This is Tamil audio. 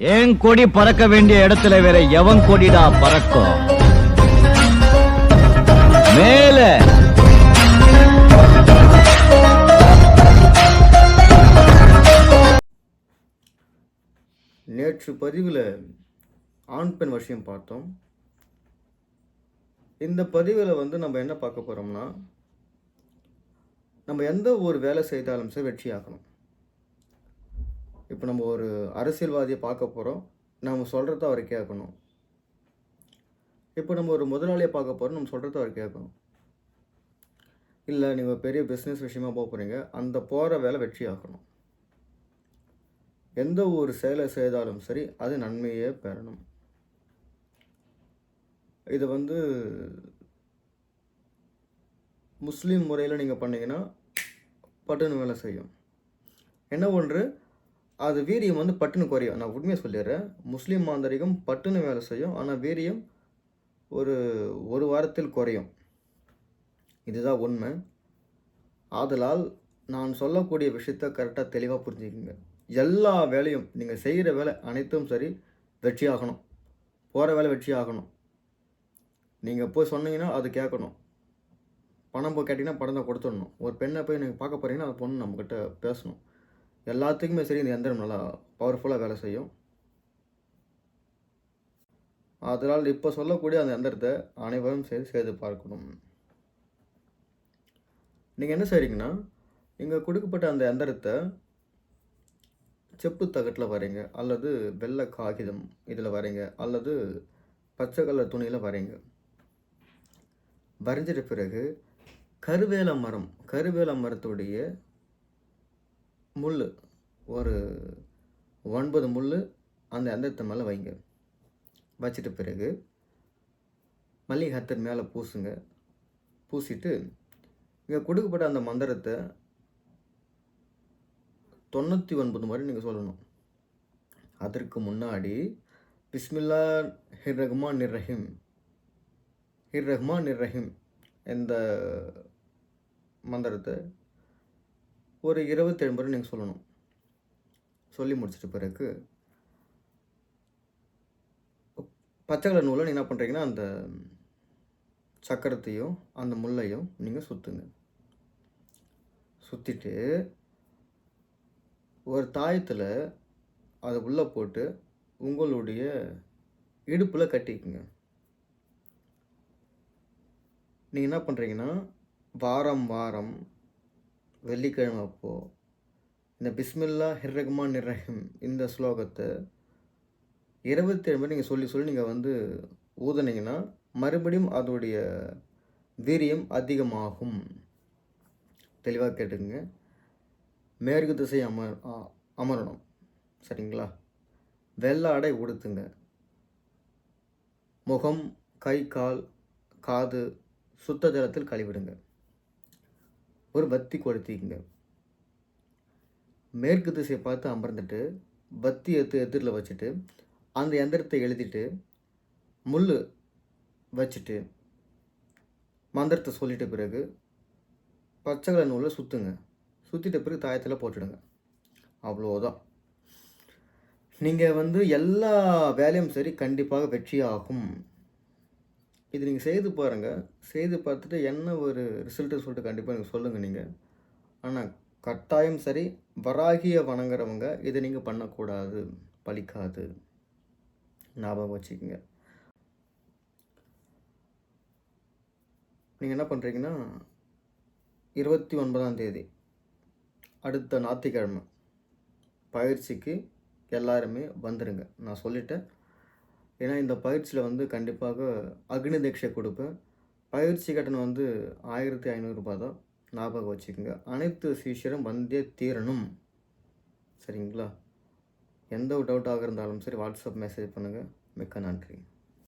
என் கொடி பறக்க வேண்டிய இடத்துல வேற எவன் கொடிடா பறக்கும்? மேல. நேற்று பதிவில் ஆண் பெண் விஷயம் பார்த்தோம். இந்த பதிவில் வந்து நம்ம என்ன பார்க்க போகிறோம்னா நம்ம எந்த ஒரு வேலை செய்தாலும் சரி வெற்றியாக்கணும் இப்போ நம்ம ஒரு அரசியல்வாதியை பார்க்க போகிறோம் நம்ம சொல்கிறத அவர் கேட்கணும். இப்போ நம்ம ஒரு முதலாளியை பார்க்க போகிறோம் நம்ம சொல்கிறத அவர் கேட்கணும். இல்லை நீங்கள் பெரிய பிஸ்னஸ் விஷயமா போக போகிறீங்க அந்த போகிற வேலை வெற்றி ஆக்கணும். எந்த ஒரு செயலை செய்தாலும் சரி அது நன்மையே பெறணும். இது வந்து முஸ்லீம் முறையில் நீங்கள் பண்ணிங்கன்னா பட்டுன்னு வேலை செய்யும். என்ன ஒன்று? அது வீரியம் வந்து பட்டுன்னு குறையும். நான் உண்மையாக சொல்லிடுறேன். முஸ்லீம் மாந்தரிகம் பட்டுன்னு வேலை செய்யும். ஆனால் வீரியம் ஒரு ஒரு வாரத்தில் குறையும். இதுதான் உண்மை. ஆதலால் நான் சொல்லக்கூடிய விஷயத்த கரெக்டாக தெளிவாக புரிஞ்சுக்கங்க. எல்லா வேலையும் நீங்கள் செய்கிற வேலை அனைத்தும் சரி வெற்றியாகணும் போகிற வேலை வெற்றியாகணும் நீங்கள் போய் சொன்னீங்கன்னா அது கேட்கணும். பணம் போய் கேட்டிங்கன்னா பணம் தான் கொடுத்துடணும். ஒரு பெண்ணை போய் நீங்கள் பார்க்க போகிறீங்கன்னா அந்த பொண்ணு நம்மக்கிட்ட பேசணும். எல்லாத்துக்குமே சரி இந்த எந்திரம் நல்லா பவர்ஃபுல்லாக வேலை செய்யும். அதனால் இப்போ சொல்லக்கூடிய அந்த எந்திரத்தை அனைவரும் சரி செய்து பார்க்கணும். நீங்கள் என்ன செய்கிறீங்கன்னா இங்கே கொடுக்கப்பட்ட அந்த எந்திரத்தை செப்பு தகட்டில் வரைங்க அல்லது வெள்ளை காகிதம் இதில் வரைங்க அல்லது பச்சை கலர் துணியில் வரைங்க. வரைஞ்சிட்ட பிறகு கருவேல மரம் கருவேல மரத்துடைய முள் ஒரு ஒன்பது முள் அந்த எந்திரத்து மேலே வைங்க. வச்சிட்ட பிறகு மல்லிகை ஹத்தர் மேலே பூசுங்க. பூசிட்டு இங்கே கொடுக்கப்பட்ட அந்த மந்திரத்தை தொண்ணூற்றி ஒன்பது முறை நீங்கள் சொல்லணும். அதற்கு முன்னாடி பிஸ்மில்லா ஹிர் ரஹ்மான் நிர் ரஹீம் ஹிர் ரஹ்மான் நிர் ரஹீம் இந்த மந்திரத்தை ஒரு இருபத்தேழு முறை நீங்கள் சொல்லணும். சொல்லி முடிச்சிட்ட பிறகு பச்சை கலர் நூலை நீங்கள் என்ன பண்ணுறீங்கன்னா அந்த சக்கரத்தையும் அந்த முள்ளையும் நீங்கள் சுற்றுங்க சுற்றிட்டு ஒரு தாயத்தில் அதை உள்ளே போட்டு உங்களுடைய இடுப்பில் கட்டிக்குங்க. நீங்கள் என்ன பண்ணுறீங்கன்னா வாரம் வாரம் வெள்ளிக்கிழமை அப்போது இந்த பிஸ்மில்லா ஹிர்ரஹ்மான் நிர்ரஹிம் இந்த ஸ்லோகத்தை இருபத்தேழு மணி நீங்கள் சொல்லி சொல்லி நீங்கள் வந்து ஊதுனீங்கன்னா மறுபடியும் அதோடைய வீரியம் அதிகமாகும். தெளிவாக கேட்டுக்குங்க. மேற்கு திசை அமர் அ- அமரணும். சரிங்களா? வெள்ளை அடை உடுத்துங்க. முகம் கை கால் காது சுத்த ஜலத்தில் கழிவிடுங்க. ஒரு பத்தி கொளுத்திக்கங்க. மேற்கு திசையை பார்த்து அமர்ந்துட்டு பத்தி எடுத்து எதிரில் வச்சுட்டு அந்த எந்திரத்தை எழுதிட்டு முள் வச்சுட்டு மந்திரத்தை சொல்லிட்ட பிறகு பச்சை கலர் நூலில் சுற்றுங்க சுற்றிட்ட பிறகு தாயத்தில் போட்டுடுங்க. அவ்வளோதான். நீங்கள் வந்து எல்லா வேலையும் சரி கண்டிப்பாக வெற்றியாகும். இது நீங்கள் செய்து பாருங்கள் செய்து பார்த்துட்டு என்ன ஒரு ரிசல்ட்டு சொல்லிட்டு கண்டிப்பாக நீங்கள் சொல்லுங்கள் நீங்கள் ஆனால் கட்டாயம் சரி வராகிய வணங்குறவங்க இதை நீங்கள் பண்ணக்கூடாது. பழிக்காது ஞாபகம் வச்சுக்கோங்க. நீங்கள் என்ன பண்ணுறீங்கன்னா இருபத்தி ஒன்பதாம் தேதி அடுத்த ஞாயிற்றுக்கிழமை பயிற்சிக்கு எல்லாருமே வந்துடுங்க நான் சொல்லிட்டேன். ஏன்னா இந்த பயிற்சியில் வந்து கண்டிப்பாக அக்னி தீட்சை கொடுப்பேன். பயிற்சி கட்டணம் வந்து ஆயிரத்தி ஐநூறுரூபா தான். ஞாபகம் வச்சுக்கோங்க. அனைத்து சீஷரும் வந்தே தீரணும். சரிங்களா? எந்த டவுட்டாக இருந்தாலும் சரி வாட்ஸ்அப் மெசேஜ் பண்ணுங்கள் மிக்க நன்றி.